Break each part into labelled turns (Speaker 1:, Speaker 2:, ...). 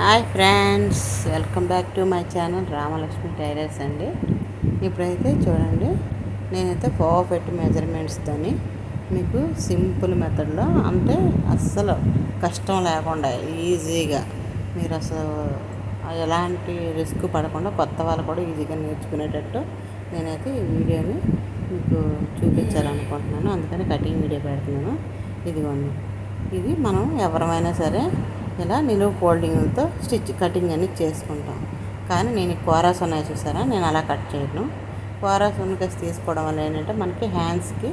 Speaker 1: Hi friends welcome back to my channel Ramalakshmi tailors అండి. ఇప్పుడైతే చూడండి నేనైతే పర్ఫెక్ట్ మెజర్మెంట్స్తోని మీకు సింపుల్ మెథడ్లో అంటే అస్సలు కష్టం లేకుండా ఈజీగా మీరు అసలు ఎలాంటి రిస్క్ పడకుండా కొత్త వాళ్ళు కూడా ఈజీగా నేర్చుకునేటట్టు నేనైతే ఈ వీడియోని మీకు చూపించాలనుకుంటున్నాను. అందుకని కటింగ్ వీడియో పెడుతున్నాను. ఇదిగోండి. ఇది మనం ఎవరమైనా సరే ఇలా నిలువు ఫోల్డింగ్తో స్టిచ్ కటింగ్ అనేది చేసుకుంటాం కానీ నేను కోరాస్ ఉన్నాయి చూసారా? నేను అలా కట్ చేయను. కోరాస్ ఉన్నకేసి తీసుకోవడం వల్ల ఏంటంటే మనకి హ్యాండ్స్కి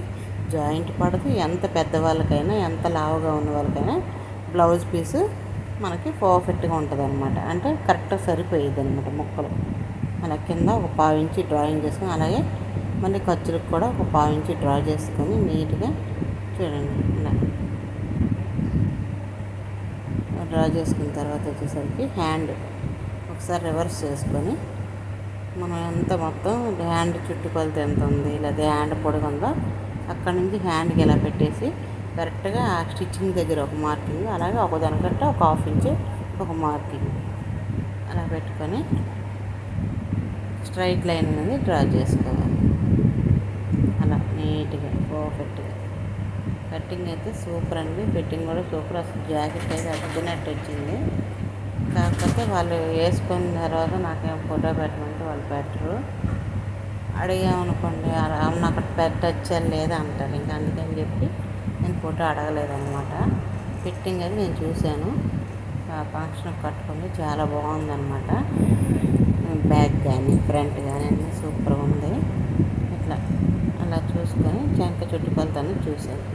Speaker 1: జాయింట్ పడదు. ఎంత పెద్దవాళ్ళకైనా ఎంత లావుగా ఉన్న వాళ్ళకైనా బ్లౌజ్ పీసు మనకి పర్ఫెక్ట్గా ఉంటుంది అనమాట అంటే కరెక్ట్గా సరిపోయేది అనమాట ముక్కలు. మన కింద ఒక పావించి డ్రాయింగ్ చేసుకుని అలాగే మళ్ళీ ఖర్చులకు కూడా ఒక పావించి డ్రా చేసుకొని నీట్గా చూడండి ఇలా డ్రా చేసుకున్న తర్వాత వచ్చేసరికి హ్యాండ్ ఒకసారి రివర్స్ చేసుకొని మనం ఎంత మొత్తం హ్యాండ్ చుట్టుకొలత ఎంత ఉంది లేదా హ్యాండ్ పొడుగు ఉందో అక్కడి నుంచి హ్యాండ్కి ఎలా పెట్టేసి కరెక్ట్గా ఆ స్టిచ్చింగ్ దగ్గర ఒక మార్కింగ్ అలాగే ఒకదానికంటే ఒక హాఫ్ ఇంచ్ ఒక మార్కింగ్ అలా పెట్టుకొని స్ట్రైట్ లైన్ అనేది డ్రా చేసుకోవాలి. అలా నీట్గా పర్ఫెక్ట్గా. కట్టింగ్ అయితే సూపర్ అండి. ఫిట్టింగ్ కూడా సూపర్. అసలు జాకెట్ అయితే అద్దినట్టు వచ్చింది. కాకపోతే వాళ్ళు వేసుకున్న తర్వాత నాకేం ఫోటో పెట్టమంటే వాళ్ళు పెట్టరు. అడిగామనుకోండి నాకు అక్కడ పెట్టచ్చా లేదా అంటారు. ఇంకా అందుకని చెప్పి నేను ఫోటో అడగలేదనమాట ఫిట్టింగ్ అది నేను చూశాను. ఫంక్షన్ కట్టుకుంది చాలా బాగుందన్నమాట. బ్యాక్ కానీ ఫ్రంట్ కానీ అన్నీ సూపర్గా ఉంది. ఇట్లా అలా చూసుకొని చెంక చుట్టుకొలతను చూశాను.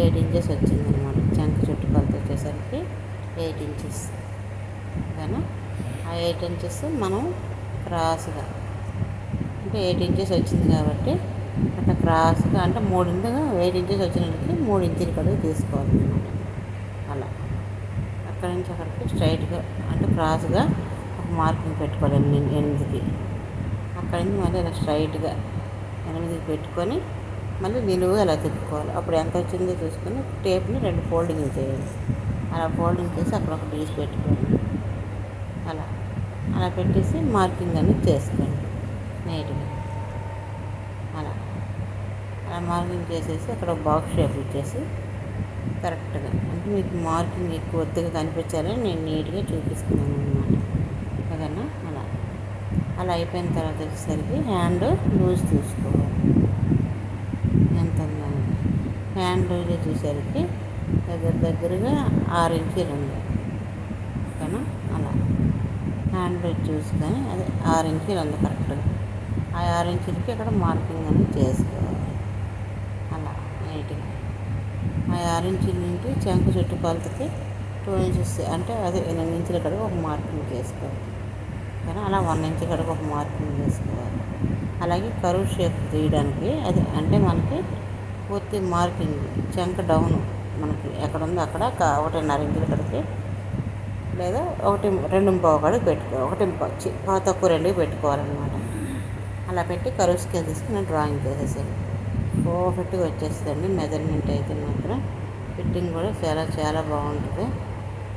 Speaker 1: ఎయిట్ ఇంచెస్ వచ్చింది అనమాట చంక చుట్టుకొలత వచ్చేసరికి ఎయిట్ ఇంచెస్. కానీ ఆ ఎయిట్ ఇంచెస్ మనం క్రాస్గా అంటే ఎయిట్ ఇంచెస్ వచ్చింది కాబట్టి అట్లా క్రాస్గా అంటే మూడింతగా ఎయిట్ ఇంచెస్ వచ్చినట్టు మూడు ఇంచులు కడుగు తీసుకోవాలన్నమాట అలా. అక్కడి నుంచి అక్కడికి స్ట్రైట్గా అంటే క్రాస్గా ఒక మార్కింగ్ పెట్టుకోవాలి ఎనిమిదికి. అక్కడి నుంచి మళ్ళీ అలా స్ట్రైట్గా ఎనిమిదికి పెట్టుకొని మళ్ళీ నిలువుగా అలా తిప్పుకోవాలి? అప్పుడు ఎంత వచ్చిందో చూసుకొని టేప్ని రెండు ఫోల్డింగ్ చేయాలి. అలా ఫోల్డింగ్ చేసి అక్కడ ఒక డీస్ పెట్టుకోండి అలా. అలా పెట్టేసి మార్కింగ్ అనేది చేసుకోండి. నీట్గా. అలా. అలా మార్కింగ్ చేసేసి అక్కడ బాక్స్ షేప్ ఇచ్చేసి కరెక్ట్గా. అంటే మీకు మార్కింగ్ ఎక్కువ ఒత్తిగా కనిపించాలని నేను నీట్గా చూపిస్తున్నాను అనమాట ఓకేనా? అలా. అలా అయిపోయిన తర్వాత వచ్చేసరికి హ్యాండ్ లూజ్ తీసుకోవాలి. హ్యాండ్ లూజ్ వచ్చేసరికి దగ్గర దగ్గరగా ఆరు ఇంచీలు ఉంది. ఓకేనా? అలా. హ్యాండ్ చూసుకొని అది ఆరు ఇంచీలు ఉంది కరెక్ట్గా. ఆ ఆరు ఇంచులకి ఇక్కడ మార్కింగ్ అనేది చేసుకోవాలి. అలా నీట్గా. ఆ ఆరు ఇంచుల నుండి చెంకు చుట్టుకొలతకి టూ ఇంచెస్ అంటే అదే ఎనిమిది ఇంచుల కడుగు ఒక మార్కింగ్ చేసుకోవాలి. కానీ అలా వన్ ఇంచ్ కడుగు ఒక మార్కింగ్ చేసుకోవాలి. అలాగే కరువు షేప్ తీయడానికి అది అంటే మనకి పూర్తి మార్కింగ్ చంక డౌన్ మనకి ఎక్కడ ఉందో అక్కడ ఒకటిన్నర ఇంచుల కడికి లేదా ఒకటి రెండు పావు కడికి పెట్టుకో ఒకటి పావు తక్కువ రెండు పెట్టుకోవాలన్నమాట. అలా పెట్టి కరువు స్కేల్ తీసుకుని డ్రాయింగ్ చేసేసాను. పర్ఫెక్ట్గా వచ్చేస్తుందండి. మెజర్మెంట్ అయితే మాత్రం ఫిట్టింగ్ కూడా చాలా చాలా బాగుంటుంది.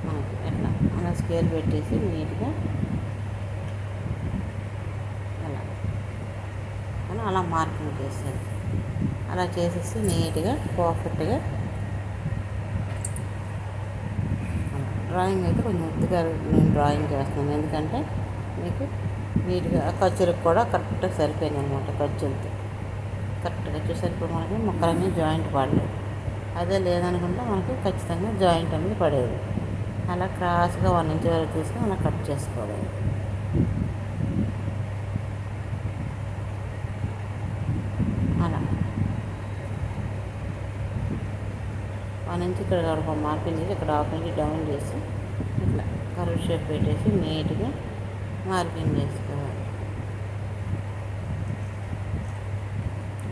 Speaker 1: మనకి ఎట్లా? అలా స్కేల్ పెట్టేసి నీట్గా అలా. అలా మార్కింగ్ చేస్తాను అలా చేసేసి నీట్గా పర్ఫెక్ట్గా. డ్రాయింగ్ అయితే కొంచెం ముద్దుగా నేను డ్రాయింగ్ చేస్తున్నాను ఎందుకంటే మీకు నీట్గా ఖర్చులకు కూడా కరెక్ట్గా సరిపోయింది అనమాట ఖర్చులతో కరెక్ట్గా చూసేటప్పుడు మనకి మొక్కలన్నీ జాయింట్ పడలేదు. అదే లేదనుకుంటే మనకి ఖచ్చితంగా జాయింట్ అనేది పడేది. అలా క్రాస్గా వన్ ఇంచ్ వరకు తీసుకొని అలా కట్ చేసుకోవాలి నుంచి ఇక్కడ ఒక మార్కింగ్ చేసి ఇక్కడ హాఫ్ ఇంచ్ డౌన్ చేసి ఇట్లా కరువు షేప్ పెట్టేసి నీట్గా మార్కింగ్ చేసుకోవాలి.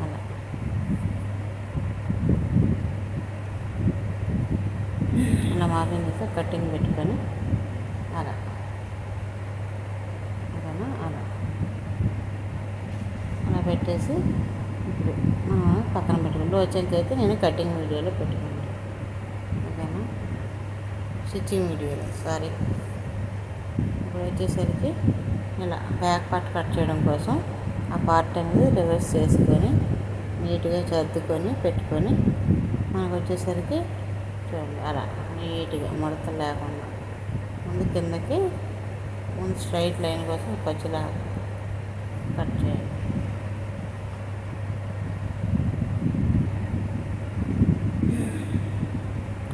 Speaker 1: అలా. అలా మార్కింగ్ చేస్తే కటింగ్ పెట్టుకొని అలా. అలా అలా. అలా పెట్టేసి ఇప్పుడు పక్కన పెట్టుకుంటూ వచ్చేకైతే నేను కటింగ్ వీడియోలో పెట్టుకున్నాను స్టిచ్చింగ్ వీడియోలో సారీ. ఇప్పుడు వచ్చేసరికి ఇలా బ్యాక్ పార్ట్ కట్ చేయడం కోసం ఆ పార్ట్ అనేది రివర్స్ చేసుకొని నీట్గా సర్దుకొని పెట్టుకొని మనకు వచ్చేసరికి చూడండి అలా నీట్గా ముడత లేకుండా ముందు కిందకి ముందు స్ట్రైట్ లైన్ కోసం పచ్చిలాగా కట్ చేయండి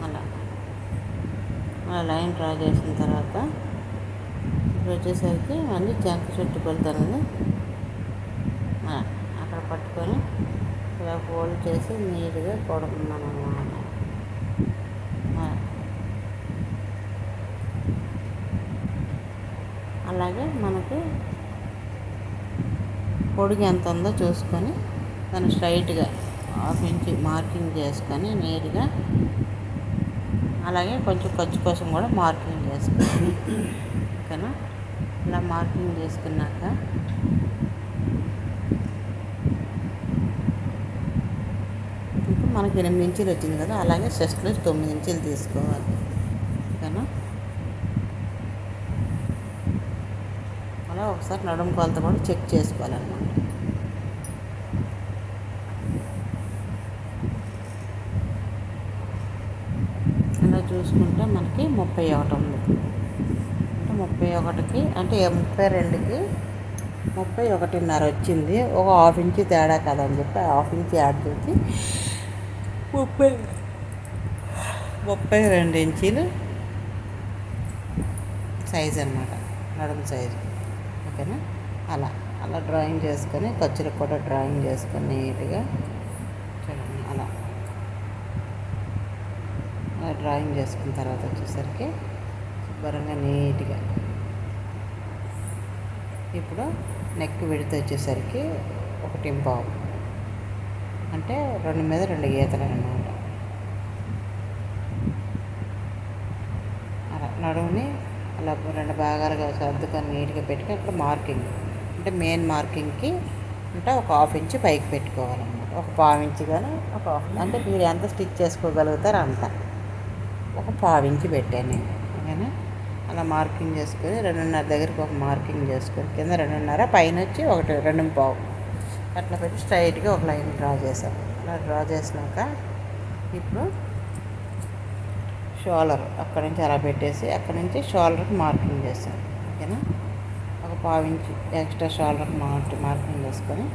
Speaker 1: అలా అలా లైన్ డ్రా చేసిన తర్వాత ఇప్పుడు వచ్చేసరికి మళ్ళీ జంక చుట్టు కొలతలను అక్కడ పట్టుకొని ఇలా ఫోల్డ్ చేసి నీట్గా కొడుతున్నాను అన్నమాట అలాగే మనకి పొడిగి ఎంత ఉందో చూసుకొని దాన్ని స్ట్రైట్గా హాఫ్ ఇంచ్ మార్కింగ్ చేసుకొని నీట్గా అలాగే కొంచెం ఖర్చు కోసం కూడా మార్కింగ్ చేసుకోవాలి ఓకేనా? ఇలా మార్కింగ్ చేసుకున్నాక ఇప్పుడు మనకి ఎనిమిది ఇంచులు వచ్చింది కదా అలాగే చెస్ట్లో తొమ్మిది ఇంచులు తీసుకోవాలి. ఓకేనా? అలా ఒకసారి నడుము కొలతో కూడా చెక్ చేసుకోవాలన్నమాట అలా చూసుకుంటే మనకి ముప్పై ఒకటి ఉంది. అంటే ముప్పై ఒకటికి అంటే ముప్పై రెండుకి ముప్పై ఒకటిన్నర వచ్చింది. ఒక హాఫ్ ఇంచ్ తేడా కదని చెప్పి హాఫ్ ఇంచ్ యాడ్ చేసి ముప్పై ముప్పై రెండు ఇంచీలు సైజ్ అనమాట నడుము సైజు. ఓకేనా? అలా అలా డ్రాయింగ్ చేసుకొని ఖర్చులకు కూడా డ్రాయింగ్ చేసుకొని నీట్గా చూడండి అలా అలా డ్రాయింగ్ చేసుకున్న తర్వాత వచ్చేసరికి శుభ్రంగా నీట్గా. ఇప్పుడు నెక్ విడత వచ్చేసరికి ఒకటి పావు. అంటే రెండు మీద రెండు గీతలు అనమాట అలా నడుముని అలా రెండు భాగాలుగా సర్దుకొని నీట్గా పెట్టుకుని అక్కడ మార్కింగ్. అంటే మెయిన్ మార్కింగ్కి అంటే ఒక హాఫ్ ఇంచ్ పైకి పెట్టుకోవాలన్నమాట. ఒక పావు ఇంచ్ కానీ ఒక హాఫ్ అంటే మీరు ఎంత స్టిచ్ చేసుకోగలుగుతారో అంత. ఒక పావు పెట్టాను ఓకేనా? అలా మార్కింగ్ చేసుకొని రెండున్నర దగ్గరికి ఒక మార్కింగ్ చేసుకొని కింద రెండున్నర పైన వచ్చి ఒకటి రెండు పావు. అట్లా పెట్టి స్ట్రైట్గా ఒక లైన్ డ్రా చేసాం అలా డ్రా చేసినాక ఇప్పుడు షోలర్ అక్కడ నుంచి అలా పెట్టేసి అక్కడి నుంచి షోలర్కి మార్కింగ్ చేసాం ఓకేనా? ఒక పావు ఎక్స్ట్రా షోలర్కి మార్క్ మార్కింగ్ చేసుకొని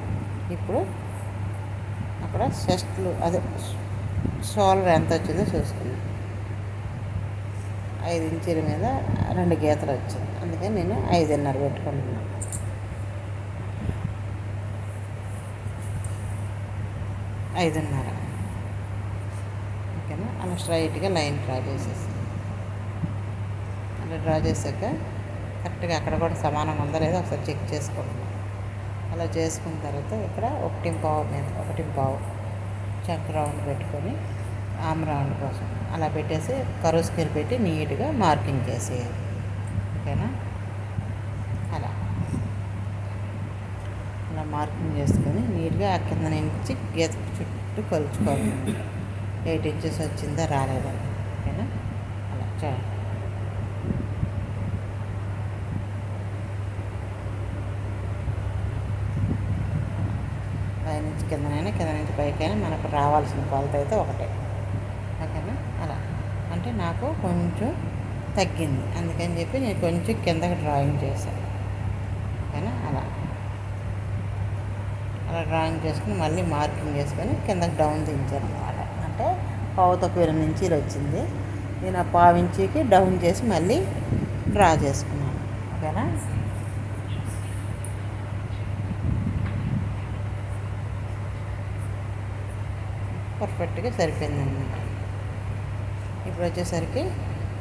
Speaker 1: ఇప్పుడు అక్కడ చెస్ట్లు అదే షోలర్ ఎంత వచ్చిందో చూసుకున్నాను ఐదు ఇంచుల మీద రెండు గీతలు వచ్చింది. అందుకని నేను ఐదున్నర పెట్టుకుంటున్నాను ఐదున్నర. ఓకేనా? అలా స్ట్రైట్గా లైన్ డ్రా చేసేసి. అలా డ్రా చేశాక కరెక్ట్గా అక్కడ కూడా సమానంగా ఉందా లేదా ఒకసారి చెక్ చేసుకుంటున్నాం అలా చేసుకున్న తర్వాత ఇక్కడ ఒకటి పావు మీద ఒకటి పావు చక్ రౌండ్ పెట్టుకొని ఆమ్ రౌండ్ కోసం. అలా పెట్టేసి కరోస్కీర్ పెట్టి నీట్గా మార్కింగ్ చేసేయాలి. ఓకేనా? అలా. అలా మార్కింగ్ చేసుకొని నీట్గా ఆ కింద నుంచి గీత చుట్టూ కలుచుకోవాలి. ఎయిట్ ఇంచెస్ వచ్చిందా రాలేదా? ఓకేనా? అలా చూడండి పైనుంచి కిందనైనా కింద నుంచి పైకైనా మనకు రావాల్సిన కొలత అయితే ఒకటే. అంటే నాకు కొంచెం తగ్గింది. అందుకని చెప్పి నేను కొంచెం కిందకి డ్రాయింగ్ చేశాను. ఓకేనా? అలా. అలా డ్రాయింగ్ చేసుకుని మళ్ళీ మార్కింగ్ చేసుకొని కిందకి డౌన్ దించాను అనమాట అంటే పావు తక్కువ నుంచి వచ్చింది. నేను ఆ పావు ఇంచీకి డౌన్ చేసి మళ్ళీ డ్రా చేసుకున్నాను. ఓకేనా? పర్ఫెక్ట్గా సరిపోయిందన్నమాట. ఇప్పుడు వచ్చేసరికి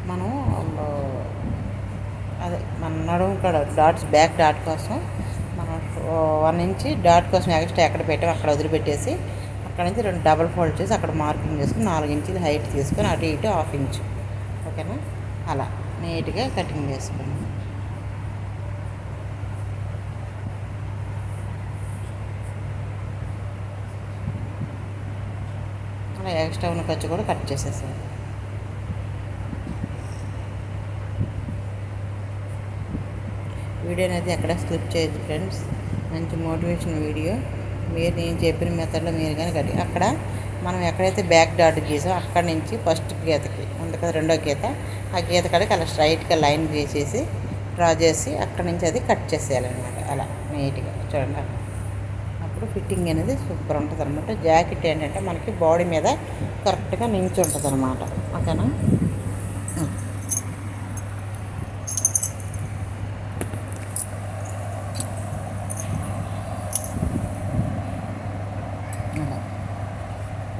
Speaker 1: మనం అదే మన నడుము కాడ డాట్స్ బ్యాక్ డాట్ కోసం మనం వన్ ఇంచ్ డాట్ కోసం ఎక్స్ట్రా ఎక్కడ పెట్టాం అక్కడ వదిలిపెట్టేసి అక్కడ నుంచి రెండు డబల్ ఫోల్డ్ చేసి అక్కడ మార్కింగ్ చేసుకుని నాలుగు ఇంచులు హైట్ తీసుకొని అటు ఇటు హాఫ్ ఇంచ్. ఓకేనా? అలా నీట్గా కటింగ్ చేసుకున్నాం అలా ఎక్స్ట్రా ఉన్న ఖర్చు కూడా కట్ చేసేసాను వీడియో అనేది ఎక్కడ స్కిప్ చేయదు ఫ్రెండ్స్. మంచి మోటివేషన్ వీడియో. మీరు నేను చెప్పిన మెథడ్లో మీరు కానీ కట్టి అక్కడ మనం ఎక్కడైతే బ్యాక్ డాట్ గీసామో అక్కడ నుంచి ఫస్ట్ గీతకి ఉంది కదా రెండో గీత ఆ గీత కాడికి అలా స్ట్రైట్గా లైన్ గీసేసి డ్రా చేసి అక్కడ నుంచి అది కట్ చేసేయాలన్నమాట. అలా నీట్గా. చూడండి. అప్పుడు ఫిట్టింగ్ అనేది సూపర్ ఉంటుంది అనమాట జాకెట్ ఏంటంటే మనకి బాడీ మీద కరెక్ట్గా నించి ఉంటుంది అనమాట ఓకేనా అలా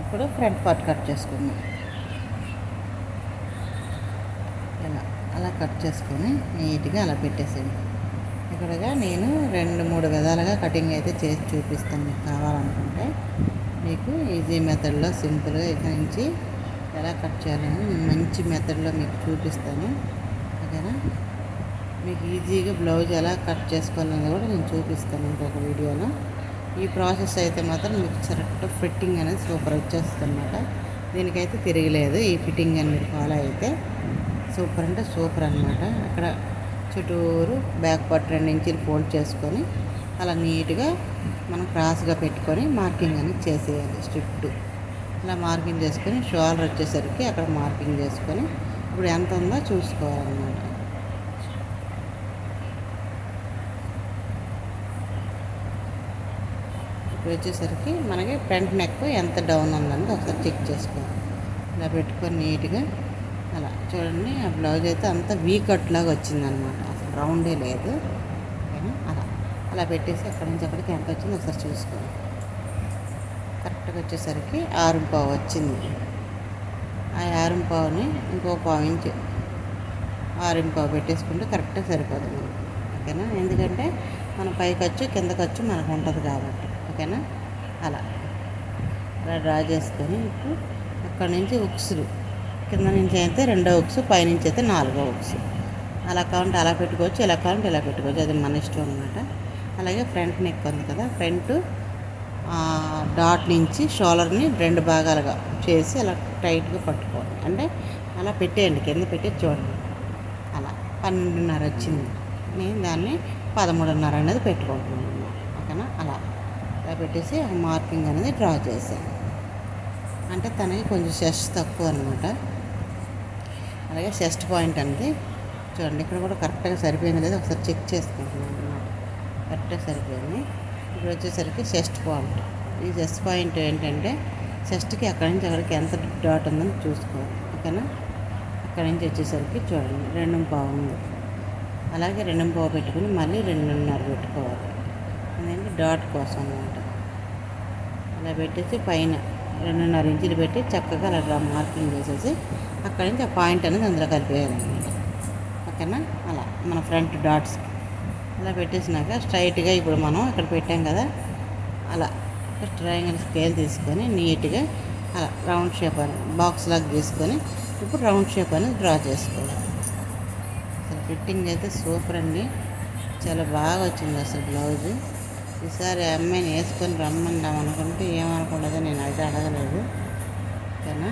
Speaker 1: ఇప్పుడు ఫ్రంట్ పార్ట్ కట్ చేసుకుందాం ఇలా అలా కట్ చేసుకొని నీట్గా అలా పెట్టేసేయండి. ఇక్కడగా నేను రెండు మూడు విధాలుగా కటింగ్ అయితే చేసి చూపిస్తాను మీకు కావాలనుకుంటే. మీకు ఈజీ మెథడ్లో సింపుల్గా ఇక్కడి నుంచి ఎలా కట్ చేయాలని మంచి మెథడ్లో మీకు చూపిస్తాను. ఓకేనా? మీకు ఈజీగా బ్లౌజ్ ఎలా కట్ చేసుకోవాలని కూడా నేను చూపిస్తాను ఇంకొక వీడియోలో. ఈ ప్రాసెస్ అయితే మాత్రం మీకు కరెక్ట్ ఫిట్టింగ్ అనేది సూపర్ వచ్చేస్తుంది అనమాట దీనికైతే తిరగలేదు ఈ ఫిట్టింగ్ అని మీరు ఫాలో అయితే. సూపర్ అంటే సూపర్ అనమాట అక్కడ చుట్టూరు బ్యాక్ పార్ట్ రెండు ఇంచులు ఫోల్డ్ చేసుకొని అలా నీట్గా మనం క్రాస్గా పెట్టుకొని మార్కింగ్ అనేది చేసేయాలి స్ట్రిప్ట్. ఇలా మార్కింగ్ చేసుకొని షోల్డర్ వచ్చేసరికి అక్కడ మార్కింగ్ చేసుకొని ఇప్పుడు ఎంత ఉందో చూసుకోవాలన్నమాట. ఇప్పుడు వచ్చేసరికి మనకి ఫ్రంట్ నెక్ ఎంత డౌన్ ఉందని ఒకసారి చెక్ చేసుకోవాలి. ఇలా పెట్టుకొని నీట్గా అలా. చూడండి ఆ బ్లౌజ్ అయితే అంత వీ కట్ లాగా వచ్చిందనమాట అసలు రౌండే లేదు. ఓకేనా? అలా. అలా పెట్టేసి అక్కడి నుంచి అక్కడికి ఎంత వచ్చిందో ఒకసారి చూసుకోండి. కరెక్ట్గా వచ్చేసరికి ఆరు పావు వచ్చింది. ఆ ఆరు పావుని ఇంకో పావు ఇంచు ఆరు పావు పెట్టేసుకుంటే కరెక్ట్గా సరిపోతుంది మనకి. ఓకేనా? ఎందుకంటే మన పై ఖర్చు కింద ఖర్చు మనకు ఉంటుంది కాబట్టి. ఓకేనా? అలా. అలా డ్రా చేసుకొని ఇప్పుడు అక్కడి నుంచి ఉక్సులు. కింద నుంచి అయితే రెండో ఉక్స్ పైనుంచి అయితే నాలుగో ఉక్స్. అలా కావాలంటే అలా పెట్టుకోవచ్చు ఇలా కావాలంటే ఇలా పెట్టుకోవచ్చు. అది మన ఇష్టం అనమాట అలాగే ఫ్రంట్ నెక్ ఉంది కదా ఫ్రంట్ డాట్ నుంచి షోలర్ని రెండు భాగాలుగా చేసి అలా టైట్గా పట్టుకోవాలి. అంటే అలా పెట్టేయండి కింద పెట్టి చూడండి. అలా పన్నెండున్నర వచ్చింది. నేను దాన్ని పదమూడున్నర అనేది పెట్టుకుంటున్నాను ఓకేనా? అలా. అలా పెట్టేసి మార్కింగ్ అనేది డ్రా చేశాను. అంటే తనకి కొంచెం చెస్ట్ తక్కువ అనమాట అలాగే చెస్ట్ పాయింట్ అనేది చూడండి ఇక్కడ కూడా కరెక్ట్గా సరిపోయింది లేదు ఒకసారి చెక్ చేసుకుంటున్నాను అనమాట కరెక్ట్గా సరిపోయింది. ఇప్పుడు వచ్చేసరికి చెస్ట్ పాయింట్. ఈ చెస్ట్ పాయింట్ ఏంటంటే చెస్ట్కి అక్కడి నుంచి అక్కడికి ఎంత డాట్ ఉందని చూసుకోవాలి. ఓకేనా? అక్కడి నుంచి వచ్చేసరికి చూడండి రెండు పావు ఉంది. అలాగే రెండు పావు పెట్టుకుని మళ్ళీ రెండున్నర పెట్టుకోవాలి. అదేంటి? డాట్ కోసం అనమాట అలా పెట్టేసి పైన రెండున్నర ఇంచులు పెట్టి చక్కగా అలా మార్కింగ్ చేసేసి అక్కడి నుంచి ఆ పాయింట్ అనేది అందులో కలిపేయాలన్నమాట ఓకేనా? అలా మన ఫ్రంట్ డాట్స్ అలా పెట్టేసినాక స్ట్రైట్గా ఇప్పుడు మనం ఇక్కడ పెట్టాం కదా అలా ట్రయాంగిల్ స్కేల్ తీసుకొని నీట్గా అలా రౌండ్ షేప్ అని బాక్స్ లాగా తీసుకొని ఇప్పుడు రౌండ్ షేప్ అనేది డ్రా చేసుకోవాలి. అసలు ఫిట్టింగ్ అయితే సూపర్ అండి. చాలా బాగా వచ్చింది అసలు బ్లౌజ్. ఈసారి అమ్మాయిని వేసుకొని రమ్మందాం అనుకుంటే ఏమనుకుంటుందో నేను అయితే అడగలేదు. ఓకేనా